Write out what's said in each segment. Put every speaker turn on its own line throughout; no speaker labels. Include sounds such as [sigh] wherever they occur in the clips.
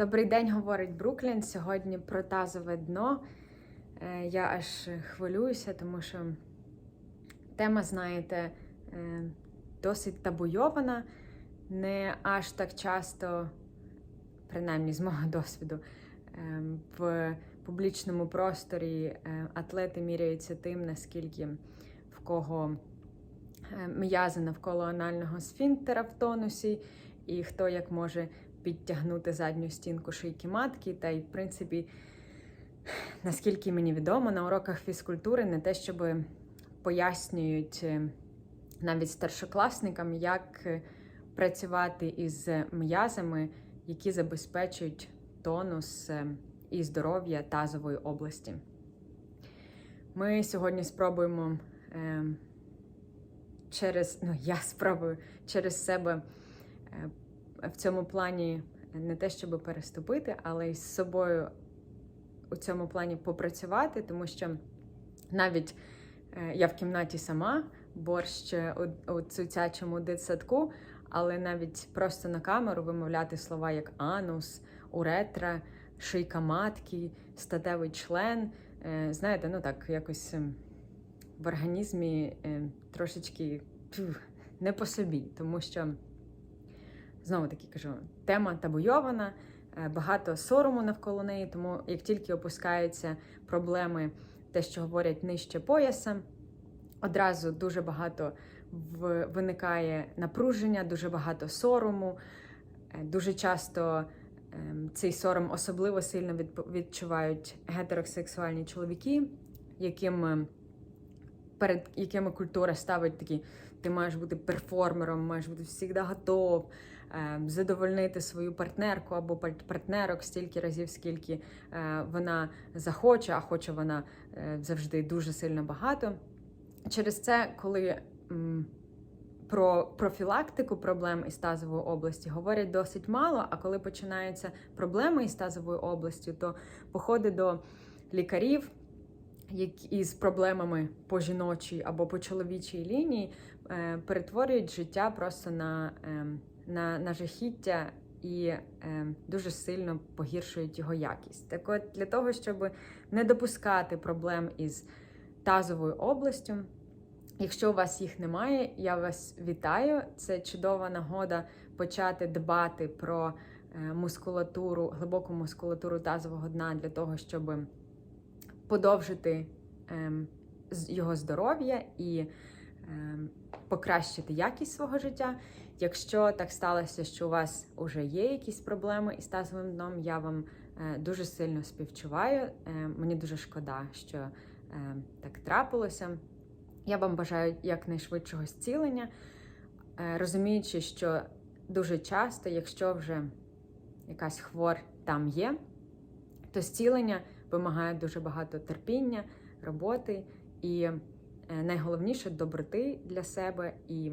Добрий день, говорить Бруклін. Сьогодні про тазове дно. Е, Я аж хвилююся, тому що тема, знаєте, е, досить табуйована. Не аж так часто, принаймні з мого [laughs] досвіду, е, в публічному просторі атлети міряються тим, наскільки в кого м'язи навколо анального сфінктера в тонусі, і хто як може підтягнути задню стінку шийки матки. Та й, в принципі, наскільки мені відомо, на уроках фізкультури не те, щоб пояснюють е, навіть старшокласникам, як е, працювати із м'язами, які забезпечують тонус е, і здоров'я тазової області. Ми сьогодні спробуємо е, через, ну я спробую через себе в цьому плані не те, щоб переступити, але й з собою у цьому плані попрацювати, тому що навіть е, я в кімнаті сама, борщ у, цуцячому дитсадку, але навіть просто на камеру вимовляти слова як анус, уретра, шийка матки, статевий член. е, Знаєте, ну так якось ем, в організмі е, трошечки не по собі, тому що знову таки кажу, тема табуйована, е, багато сорому навколо неї. Тому як тільки опускаються проблеми, те, що говорять нижче пояса, одразу дуже багато виникає напруження, дуже багато сорому. Е, Дуже часто ем, цей сором особливо сильно відчувають гетеросексуальні чоловіки, яким ем, перед якими культура ставить такі: ти маєш бути перформером, маєш бути завжди готов, е, задовольнити свою партнерку або пар- партнерок стільки разів, скільки е, вона захоче, а хоче вона е, завжди дуже сильно багато. Через це, коли про профілактику проблем із тазової області говорять досить мало, а коли починаються проблеми із тазовою областю, то походи до лікарів, які із проблемами по жіночій або по чоловічій лінії е, перетворюють життя просто на, е, на, на жахіття і е, дуже сильно погіршують його якість. Так от для того, щоб не допускати проблем із тазовою областю, якщо у вас їх немає, я вас вітаю. Це чудова нагода почати дбати про е, мускулатуру, глибоку мускулатуру тазового дна для того, щоб подовжити з- його здоров'я і ем, покращити якість свого життя. Якщо так сталося, що у вас вже є якісь проблеми із тазовим дном, я вам е, дуже сильно співчуваю. Е, мені дуже шкода, що е, так трапилося. Я вам бажаю якнайшвидшого зцілення, розуміючи, що дуже часто, якщо вже якась хвор там є, то зцілення вимагає дуже багато терпіння, роботи і найголовніше доброти для себе і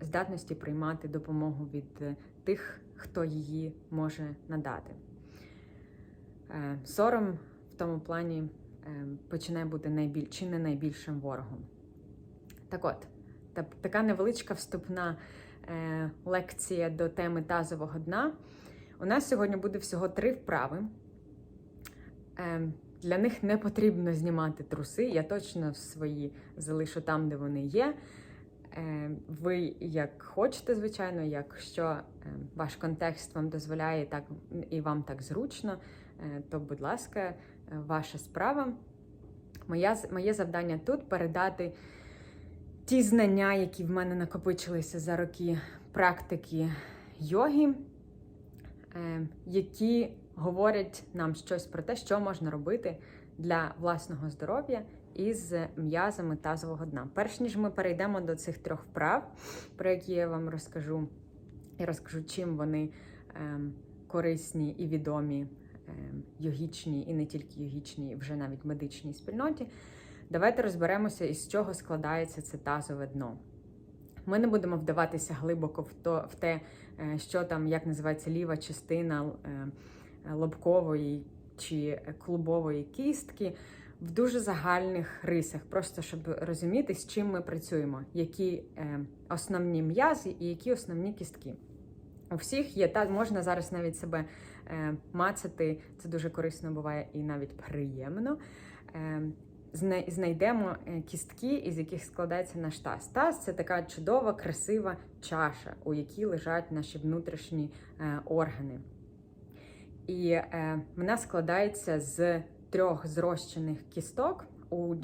здатності приймати допомогу від е, тих, хто її може надати. Е, Сором в тому плані е, починає бути найбіль... чи не найбільшим ворогом. Так от, така невеличка вступна лекція до теми тазового дна. У нас сьогодні буде всього три вправи. Для них не потрібно знімати труси. Я точно свої залишу там, де вони є. Е, Ви як хочете, звичайно, якщо е, ваш контекст вам дозволяє так і вам так зручно, е, то, будь ласка, е, ваша справа. Моя, моє завдання тут передати ті знання, які в мене накопичилися за роки практики йоги, е, які говорять нам щось про те, що можна робити для власного здоров'я із м'язами тазового дна. Перш ніж ми перейдемо до цих трьох вправ, про які я вам розкажу, і розкажу, чим вони ем, корисні і відомі ем, йогічній, і не тільки йогічній, вже навіть медичній спільноті. Давайте розберемося, із чого складається це тазове дно. Ми не будемо вдаватися глибоко в, то, в те, е, що там, як називається ліва частина е, лобкової чи клубової кістки, в дуже загальних рисах, просто щоб розуміти, з чим ми працюємо, які е, основні м'язи і які основні кістки. У всіх є та можна зараз навіть себе е, мацати. Це дуже корисно буває і навіть приємно. Е, знайдемо е, кістки, із яких складається наш таз. Таз це така чудова, красива чаша, у якій лежать наші внутрішні е, органи. І е, вона складається з трьох зрощених кісток. У,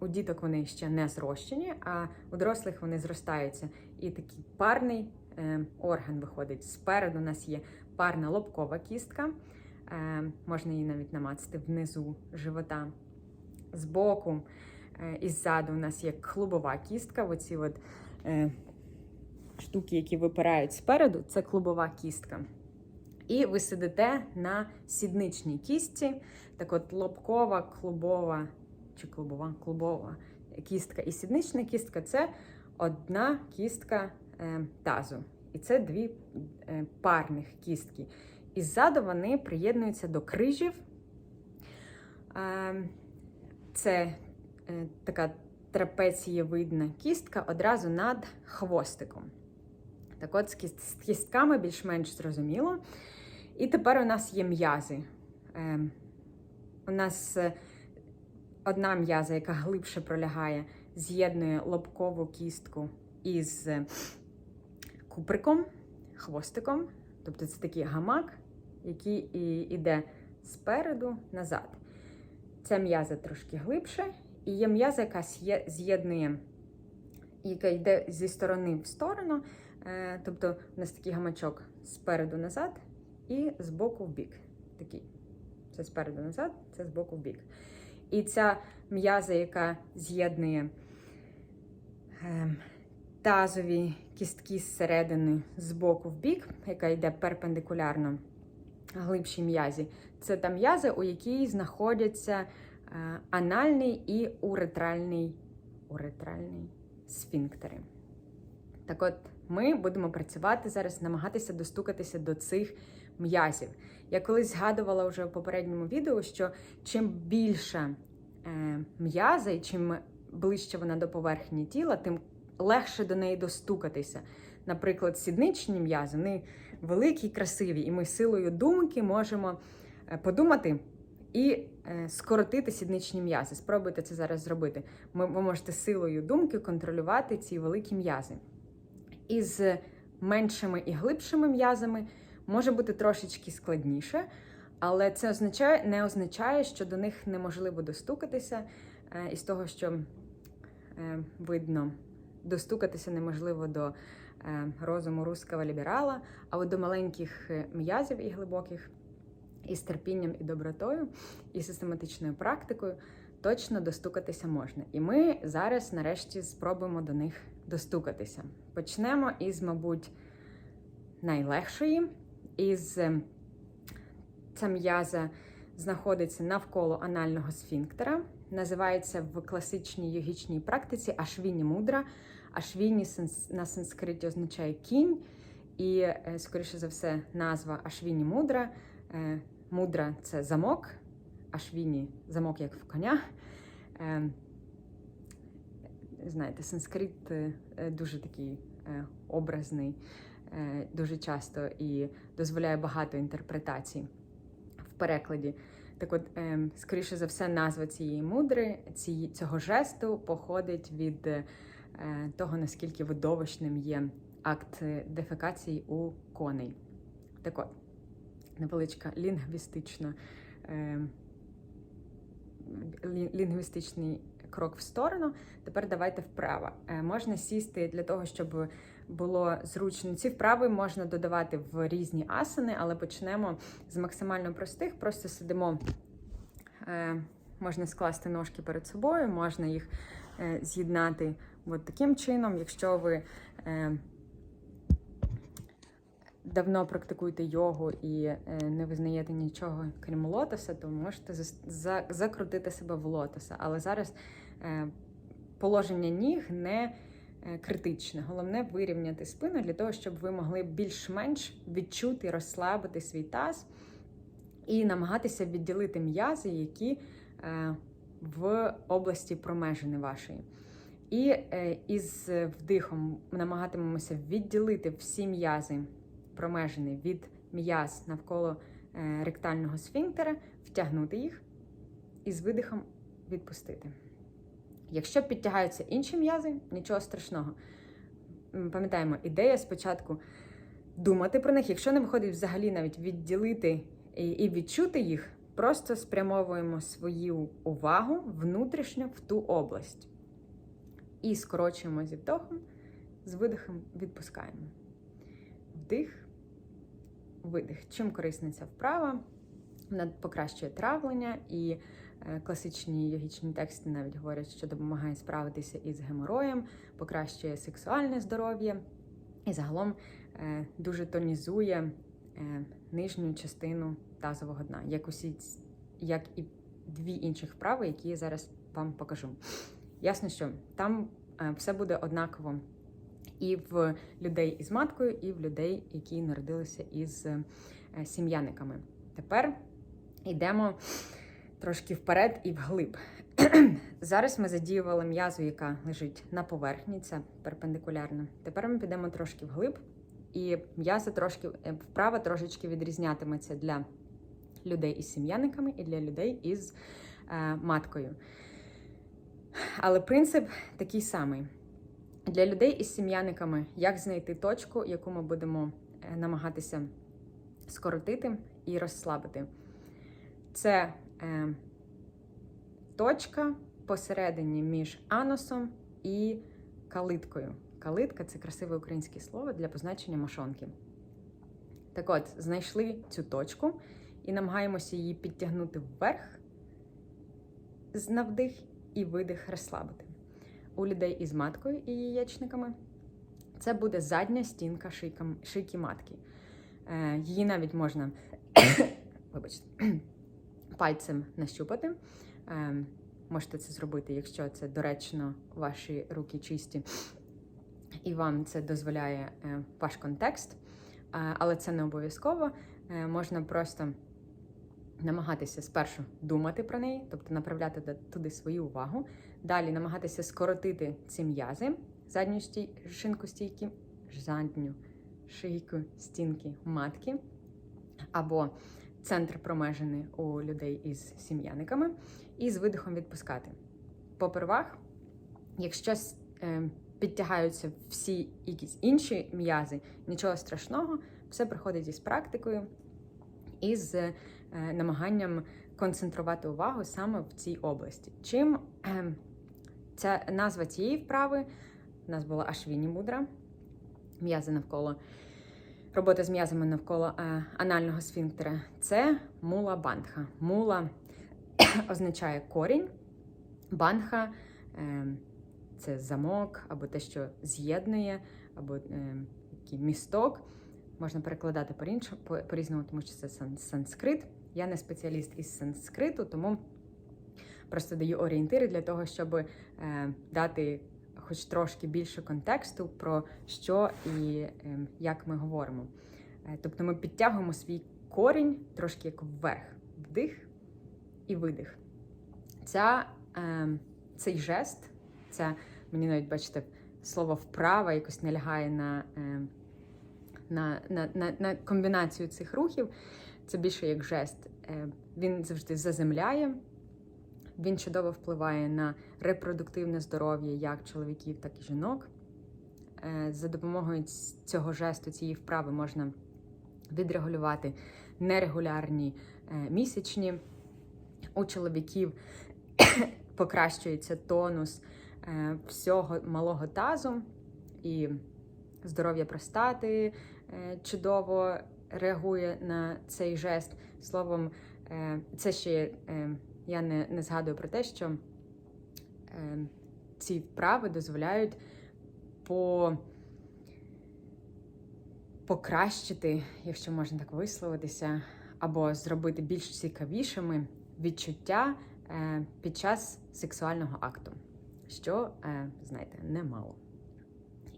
у діток вони ще не зрощені, а у дорослих вони зростаються. І такий парний е, орган виходить. Спереду у нас є парна лобкова кістка, е, можна її навіть намацати внизу живота. Збоку е, і ззаду у нас є клубова кістка. Оці от, е, штуки, які випирають спереду, це клубова кістка. І ви сидите на сідничній кістці. Так от лобкова, клубова чи клубова, клубова кістка і сіднична кістка це одна кістка е, тазу. І це дві е, парних кістки. І ззаду вони приєднуються до крижів. Е, це е, така трапецієвидна кістка одразу над хвостиком. Так от з кістками більш-менш зрозуміло. І тепер у нас є м'язи. Е, у нас е, одна м'яза, яка глибше пролягає, з'єднує лобкову кістку із е, куприком, хвостиком. Тобто це такий гамак, який і йде спереду назад. Ця м'яза трошки глибше, і є м'яза, яка з'єднує, яка йде зі сторони в сторону. Е, Тобто у нас такий гамачок спереду назад і з боку в бік. Такий. Це спереду назад, це з боку в бік. І ця м'яза, яка з'єднує ем, тазові кістки зсередини з боку в бік, яка йде перпендикулярно глибшій м'язі, це та м'яза, у якій знаходяться е, анальний і уретральний, уретральний сфінктери. Так от, ми будемо працювати зараз, намагатися достукатися до цих м'язів. Я колись згадувала вже в попередньому відео, що чим більша е, м'яза і чим ближче вона до поверхні тіла, тим легше до неї достукатися. Наприклад, сідничні м'язи, вони великі і красиві, і ми силою думки можемо е, подумати і е, скоротити сідничні м'язи. Спробуйте це зараз зробити. Ми, ви можете силою думки контролювати ці великі м'язи. Із меншими і глибшими м'язами може бути трошечки складніше, але це означає, не означає, що до них неможливо достукатися. Е, Із того, що е, видно, достукатися неможливо до е, розуму руского ліберала, а от до маленьких м'язів і глибоких, і з терпінням і добротою, і систематичною практикою точно достукатися можна. І ми зараз, нарешті, спробуємо до них достукатися. Почнемо із, мабуть, найлегшої. Із е, ця м'яза знаходиться навколо анального сфінктера. Називається в класичній йогічній практиці ашвіні мудра. Ашвіні на санскриті означає кінь, і, е, скоріше за все, назва Ашвіні мудра. Е, Мудра це замок, ашвіні замок як в коня. Знаєте, санскрит дуже такий образний, дуже часто і дозволяє багато інтерпретацій в перекладі. Так от, е, скоріше за все, назва цієї мудри, цього жесту походить від е, того, наскільки видовищним є акт е, дефекації у коней. Так от, невеличка лінгвістична, е, лінгвістичний крок в сторону. Тепер давайте вправо. Е, Можна сісти для того, щоб було зручно. Ці вправи можна додавати в різні асани, але почнемо з максимально простих. Просто сидимо, е, можна скласти ножки перед собою, можна їх е, з'єднати от таким чином. Якщо ви е, давно практикуєте йогу і не визнаєте нічого крім лотоса, то можете закрутити себе в лотоса. Але зараз положення ніг не критичне. Головне вирівняти спину для того, щоб ви могли більш-менш відчути, розслабити свій таз і намагатися відділити м'язи, які е, в області промежини вашої. І е, із вдихом намагатимемося відділити всі м'язи промежини від м'яз навколо е, ректального сфінктера, втягнути їх і з видихом відпустити. Якщо підтягаються інші м'язи, нічого страшного. Пам'ятаємо, ідея спочатку думати про них. Якщо не виходить взагалі навіть відділити і, відчути їх, просто спрямовуємо свою увагу внутрішньо в ту область. І скорочуємо зі вдохом, з видихом відпускаємо. Вдих, видих. Чим корисна ця вправа? Вона покращує травлення, і класичні йогічні тексти навіть говорять, що допомагає справитися із геморроєм, покращує сексуальне здоров'я і загалом е, дуже тонізує е, нижню частину тазового дна, як усі як і дві інші вправи, які я зараз вам покажу. Ясно, що там е, все буде однаково і в людей із маткою, і в людей, які народилися із е, сім'яниками. Тепер йдемо трошки вперед і вглиб. [clears throat] Зараз ми задіювали м'язу, яка лежить на поверхні, це перпендикулярно. Тепер ми підемо трошки вглиб, і м'яза трошки е, вправа трошечки відрізнятиметься для людей із сім'яниками і для людей із е, маткою. Але принцип такий самий. Для людей із сім'яниками, як знайти точку, яку ми будемо е, намагатися скоротити і розслабити. Це е, точка посередині між анусом і калиткою. Калитка це красиве українське слово для позначення мошонки. Так от, знайшли цю точку і намагаємося її підтягнути вверх з- на вдих і видих розслабити. У людей із маткою і яєчниками це буде задня стінка шийки матки. Е, її навіть можна [coughs] вибачте, пальцем нащупати. Е, можете це зробити, якщо це доречно, ваші руки чисті, і вам це дозволяє е, ваш контекст. Е, але це не обов'язково. Е, можна просто намагатися спершу думати про неї, тобто направляти туди свою увагу. Далі намагатися скоротити ці м'язи, задню стій, шинку стійки, задню шийку стінки матки, або центр промежини у людей із сім'яниками, і з видихом відпускати. Попервах, якщо е, підтягаються всі якісь інші м'язи, нічого страшного, все приходить із практикою і з е, намаганням концентрувати увагу саме в цій області. Чим е, ця назва цієї вправи у нас була ашвіні мудра, м'язи навколо робота з м'язами навколо е, анального сфінктера. Це мула бандха. Мула [coughs] означає корінь, бандха е, це замок або те, що з'єднує, або е, який місток. Можна перекладати по-різному, тому що це санскрит. Я не спеціаліст із санскриту, тому просто даю орієнтири для того, щоб дати хоч трошки більше контексту про що і е, як ми говоримо. Е, тобто ми підтягуємо свій корінь трошки як вверх, вдих і видих. Ця, е, цей жест, це мені навіть бачите, слово вправа якось не лягає на, е, на, на, на, на комбінацію цих рухів. Це більше як жест. Е, Він завжди заземляє, він чудово впливає на репродуктивне здоров'я як чоловіків, так і жінок. Е, За допомогою цього жесту, цієї вправи можна відрегулювати нерегулярні е, місячні. У чоловіків [coughs] покращується тонус е, всього малого тазу і здоров'я простати чудово реагує на цей жест. Словом, це ще я не, не згадую про те, що е, ці вправи дозволяють по покращити, якщо можна так висловитися, або зробити більш цікавішими відчуття е, під час сексуального акту, що, е, знаєте, немало.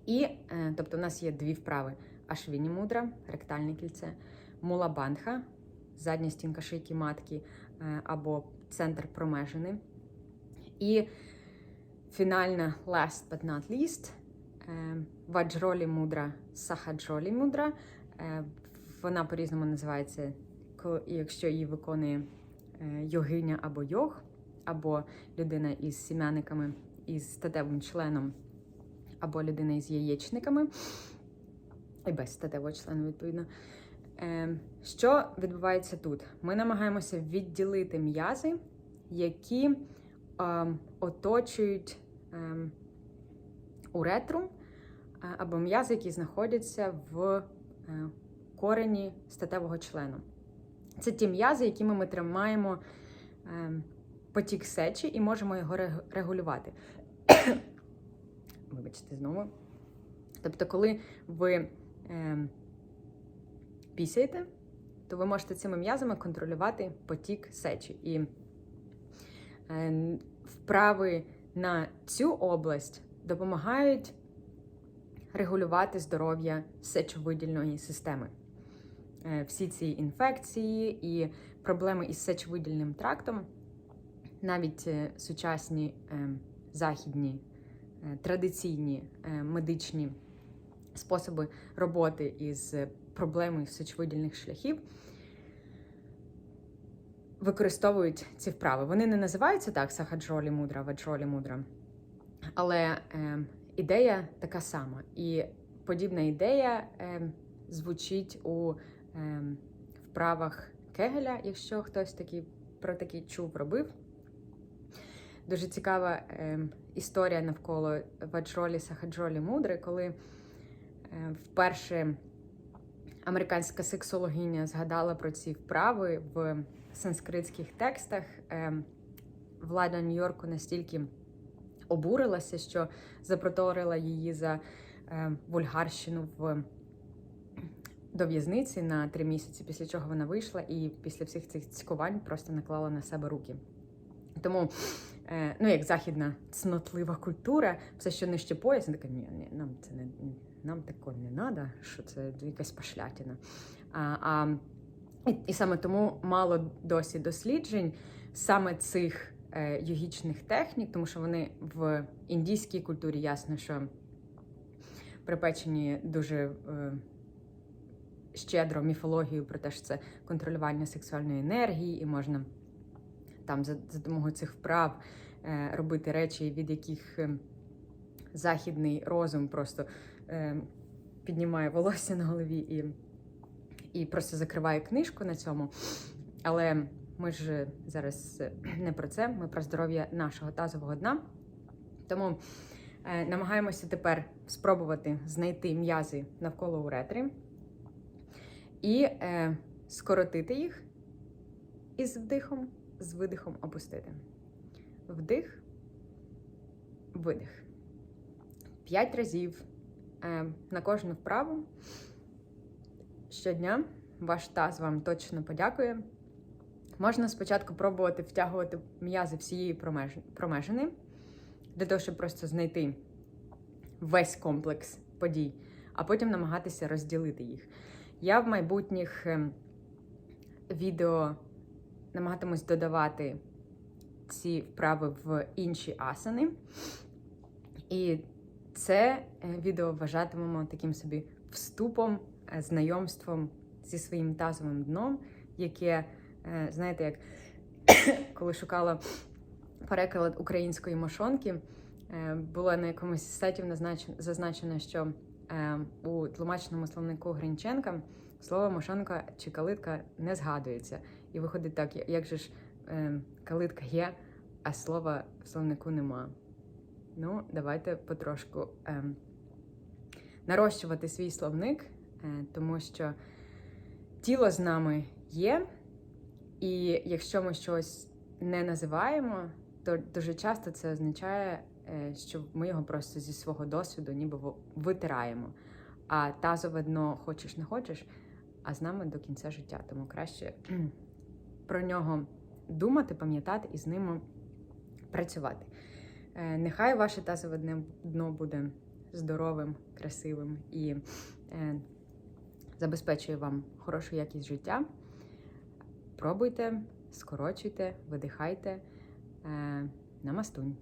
І, е, тобто, у нас є дві вправи: ашвіні мудра, ректальне кільце, мула бандха, задня стінка шийки матки або центр промежини. І фінальна last but not least, е, ваджролі мудра, сахаджролі мудра. Е, Вона по-різному називається, якщо її виконує е, йогиня або йог, або людина із сім'яниками, із статевим членом, або людина із яєчниками, і без статевого члена, відповідно. Е, Що відбувається тут? Ми намагаємося відділити м'язи, які е, оточують е, уретру, е, або м'язи, які знаходяться в е, корені статевого члену. Це ті м'язи, якими ми тримаємо потік сечі і можемо його регулювати. [coughs] Вибачте знову. Тобто, коли ви пісяєте, то ви можете цими м'язами контролювати потік сечі. І е, вправи на цю область допомагають регулювати здоров'я сечовидільної системи. Е, Всі ці інфекції і проблеми із сечовидільним трактом, навіть е, сучасні е, західні традиційні медичні способи роботи із проблемою сечовидільних шляхів використовують ці вправи. Вони не називаються так сахаджолі мудра, ваджолі мудра, але е, ідея така сама. І подібна ідея е, звучить у е, вправах Кегеля, якщо хтось такий, про такий чув, робив. Дуже цікава е, історія навколо ваджолі сахаджолі мудри, коли е, вперше американська сексологиня згадала про ці вправи в санскритських текстах. Е, влада Нью-Йорку настільки обурилася, що запроторила її за е, вульгарщину в до в'язниці на три місяці, після чого вона вийшла, і після всіх цих цькувань просто наклала на себе руки. Тому, е, ну як західна цнотлива культура, все, що нижче пояса, така ні, ні, нам це не нам такого не треба, що це якась пошлятина. А, а, і, і саме тому мало досі досліджень саме цих е, йогічних технік, тому що вони в індійській культурі ясно, що припечені дуже е, щедро міфологію про те, що це контролювання сексуальної енергії, і можна там за, допомогою цих вправ е, робити речі, від яких е, західний розум просто е, піднімає волосся на голові і, і просто закриває книжку на цьому. Але ми ж зараз не про це, ми про здоров'я нашого тазового дна. Тому намагаємося тепер спробувати знайти м'язи навколо уретри і скоротити їх із вдихом, з видихом опустити. Вдих, видих. П'ять разів е, на кожну вправу. Щодня ваш таз вам точно подякує. Можна спочатку пробувати втягувати м'язи всієї промежини, для того, щоб просто знайти весь комплекс подій, а потім намагатися розділити їх. Я в майбутніх ем, відео намагатимусь додавати ці вправи в інші асани. І це е, відео вважатимемо таким собі вступом, е, знайомством зі своїм тазовим дном, яке, е, знаєте, як [coughs] коли шукала переклад української мошонки, було на якомусь назначено- зазначено, що у тлумачному словнику Гринченка слово мошонка чи калитка не згадується. І виходить так, як же ж е, калитка є, а слова в словнику нема. Ну, давайте потрошку е, нарощувати свій словник, е, тому що тіло з нами є, і якщо ми щось не називаємо, то дуже часто це означає, е, що ми його просто зі свого досвіду ніби витираємо. А тазове дно хочеш не хочеш, а з нами до кінця життя. Тому краще про нього думати, пам'ятати і з ним працювати. Е, Нехай ваше тазове дно буде здоровим, красивим і е, забезпечує вам хорошу якість життя. Пробуйте, скорочуйте, видихайте. Е, Намастунь.